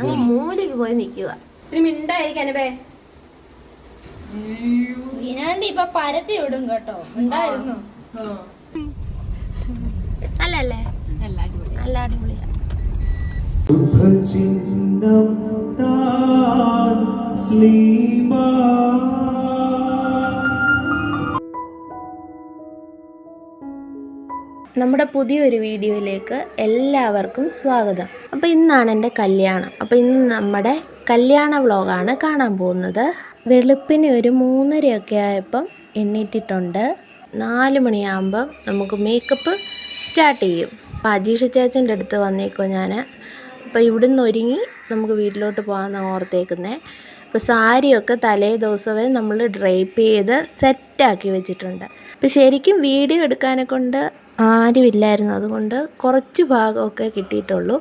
അങ്ങ് മൂലയ്ക്ക് പോയി നിൽക്കുക. ഒരു മിണ്ടായിരിക്കും അനുപേ വിനാണ്ടി ഇപ്പൊ പരത്തി വിടും കേട്ടോ. ഉണ്ടായിരുന്നു. അല്ലല്ലേ? നല്ല അടിപൊളിയാ. ശുഭചിഹ്നം താൻ ശ്ലീമാ നമ്മുടെ പുതിയൊരു വീഡിയോയിലേക്ക് എല്ലാവർക്കും സ്വാഗതം. അപ്പോൾ ഇന്നാണ് എന്റെ കല്യാണം. അപ്പോൾ ഇന്ന് നമ്മുടെ കല്യാണ വ്ളോഗാണ് കാണാൻ പോകുന്നത്. വെളുപ്പിന് ഒരു മൂന്നരയൊക്കെ ആയപ്പം എണ്ണീറ്റിട്ടുണ്ട്. നാല് മണിയാകുമ്പം നമുക്ക് മേക്കപ്പ് സ്റ്റാർട്ട് ചെയ്യും. അപ്പോൾ അജീഷ ചേച്ചന്റെ അടുത്ത് വന്നേക്കോ ഞാൻ അപ്പോൾ ഇവിടുന്ന് ഒരുങ്ങി നമുക്ക് വീട്ടിലോട്ട് പോകാമെന്ന് ഓർത്തേക്കുന്നത് അപ്പോൾ സാരിയൊക്കെ തലേ ദിവസമേ നമ്മൾ ഡ്രൈപ്പ് ചെയ്ത് സെറ്റാക്കി വെച്ചിട്ടുണ്ട്. അപ്പോൾ ശരിക്കും വീഡിയോ എടുക്കാനെ കൊണ്ട് ആരുമില്ലായിരുന്നു അതുകൊണ്ട് കുറച്ച് ഭാഗമൊക്കെ കിട്ടിയിട്ടുള്ളൂ.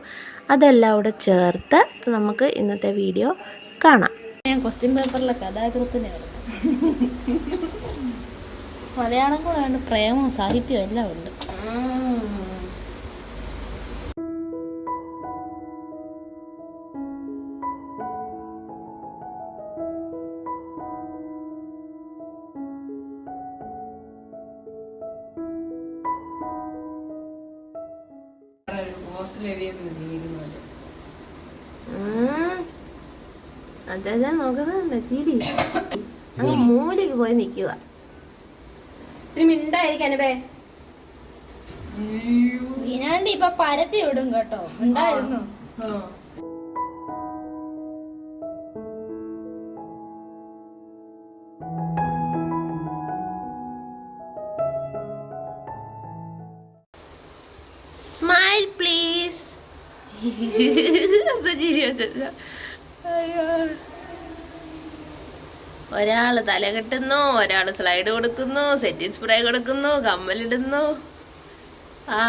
അതെല്ലാം അവിടെ ചേർത്ത് നമുക്ക് ഇന്നത്തെ വീഡിയോ കാണാം. ഞാൻ ക്വസ്റ്റ്യൻ പേപ്പറിലെ കഥാകൃത്തിനെ മലയാളം കൂടെ പ്രേമവും സാഹിത്യവും എല്ലാം ഉണ്ട്. അതെ നോക്കുന്നുണ്ട് തിരി അങ്ങ് മൂലക്ക് പോയി നിൽക്കുക ഒരു മിണ്ടായിരിക്കും അനുപേ. വിനാണ്ടി ഇപ്പൊ പരത്തി വിടും കേട്ടോ. ഉണ്ടായിരുന്നു ഒരാൾ തല കെട്ടുന്നു ഒരാൾ സ്ലൈഡ് കൊടുക്കുന്നു സെറ്റിംഗ് സ്പ്രേ കൊടുക്കുന്നു കമ്മലിടുന്നു. ആ.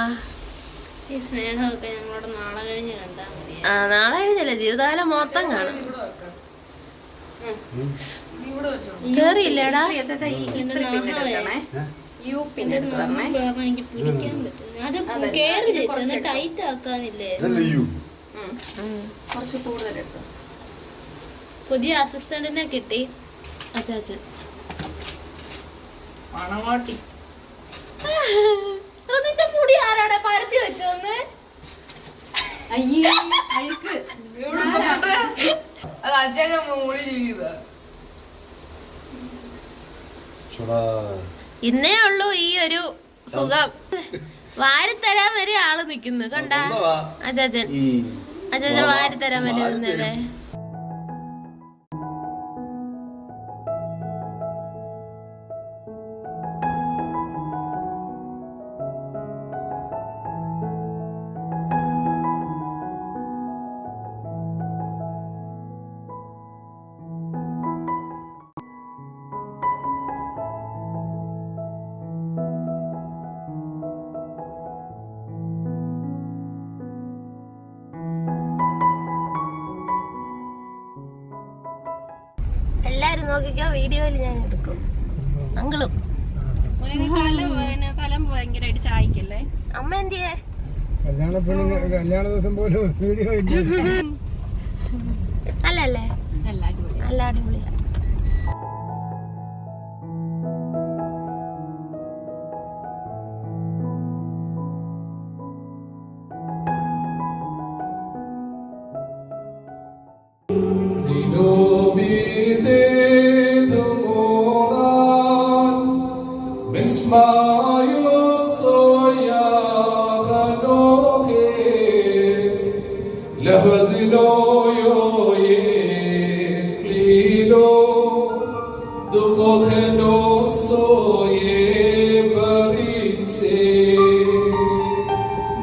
ഈ സ്നേഹമൊക്കെ ഞങ്ങളോട് നാളെ കഴിഞ്ഞ് കണ്ടാ മതി ആ നാളെ കഴിഞ്ഞല്ലേ? ജീവിതകാലം മൊത്തം കാണും. കേറിയില്ലേടാ? നഖം കാരണം എനിക്ക് പിടിക്കാൻ പറ്റും. അത് കേറി ചേച്ചി ടൈറ്റ് ആക്കാനില്ലേ? കുറച്ച് കൂടുതൽ എടുത്തു പുതിയ അസിസ്റ്റന്റിനെ കിട്ടി. അച്ഛാ അച്ഛൻ പണവാട്ടി. നിന്റെ മുടി ആരാടെ പരത്തി വെച്ചോന്ന് അത് അച്ഛൻ മൂളി ചെയ്ത ഇന്നേ ഉള്ളൂ ഈ ഒരു സുഖം. വാരിത്തരാൻ വരെ ആൾ നിക്കുന്നു. കണ്ട? അജാജൻ. അജാജൻ വാരിത്തരാൻ വരെ നിന്നല്ലേ നോക്കിക്കോ വീഡിയോയിൽ ഞാൻ എടുക്കും. അങ്കിളും അമ്മ എന്തിയേ കല്യാണ ദിവസം പോലും വീഡിയോ അല്ലല്ലേ? നല്ല അടിപൊളിയാ.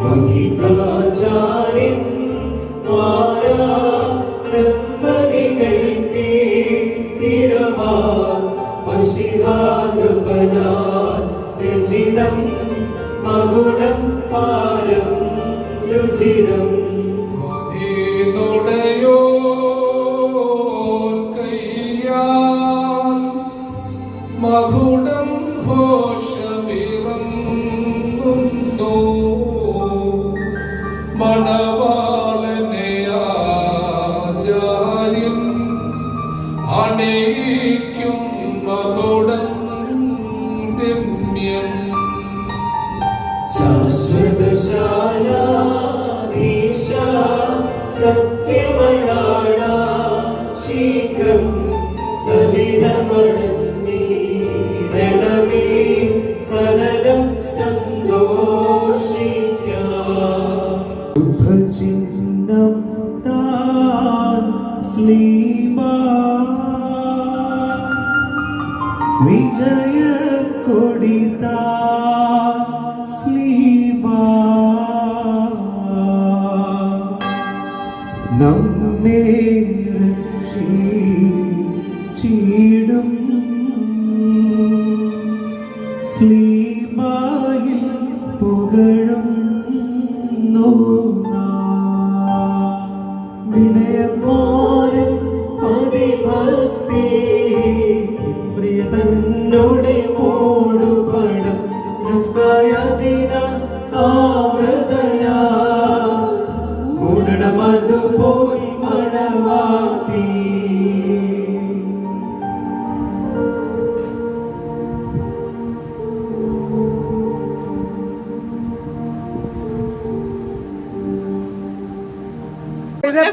മഹിതാചാര്യൻ മാരാ ദമ്പതികൾക്ക് ഇടവാൻ പശിഹാനൃപനാൻ രചിതം മകുടം പാരം രുചിരം വിജയ കൊടിത നമ്മേ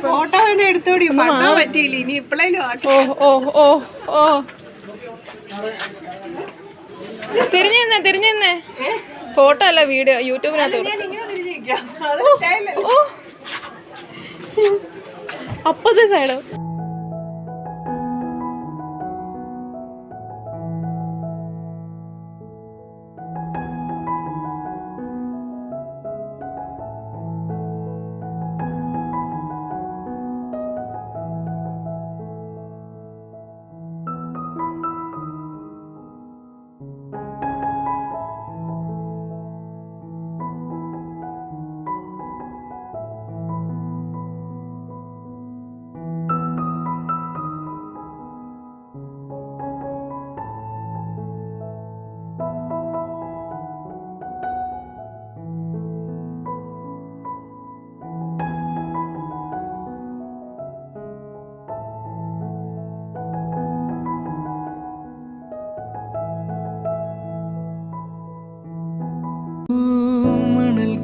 ഫോട്ടോ തന്നെ എടുത്തോടി പറ്റിയില്ല. ഇനി ഇപ്പളേലും ഓ ഓ ഓ ഓ. തിരിഞ്ഞു നിന്നേ തിരിഞ്ഞു നിന്നേ ഫോട്ടോ അല്ല വീഡിയോ യൂട്യൂബിനകത്ത് അപ്പത്തെ സൈഡ്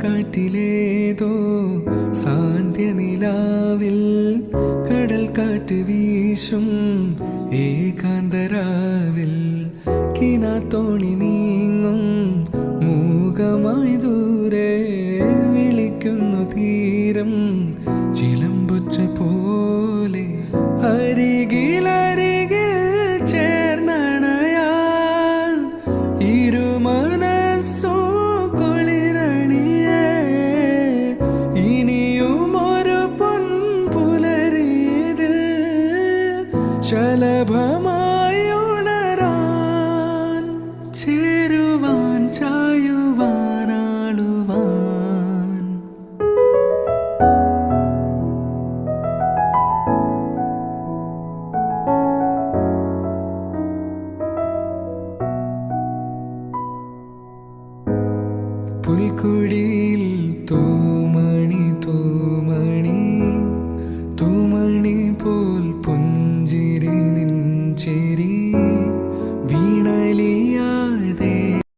കാറ്റിലേതോ സാന്ധ്യനിലാവിൽ കടൽ കാറ്റ് വീശും ഏകാന്തരാവിൽ കിനാത്തോണി നീങ്ങും മൂകമായി ദൂരെ വിളിക്കുന്നു തീരം. പുൽക്കുടിയിൽ തൂമണി തൂമ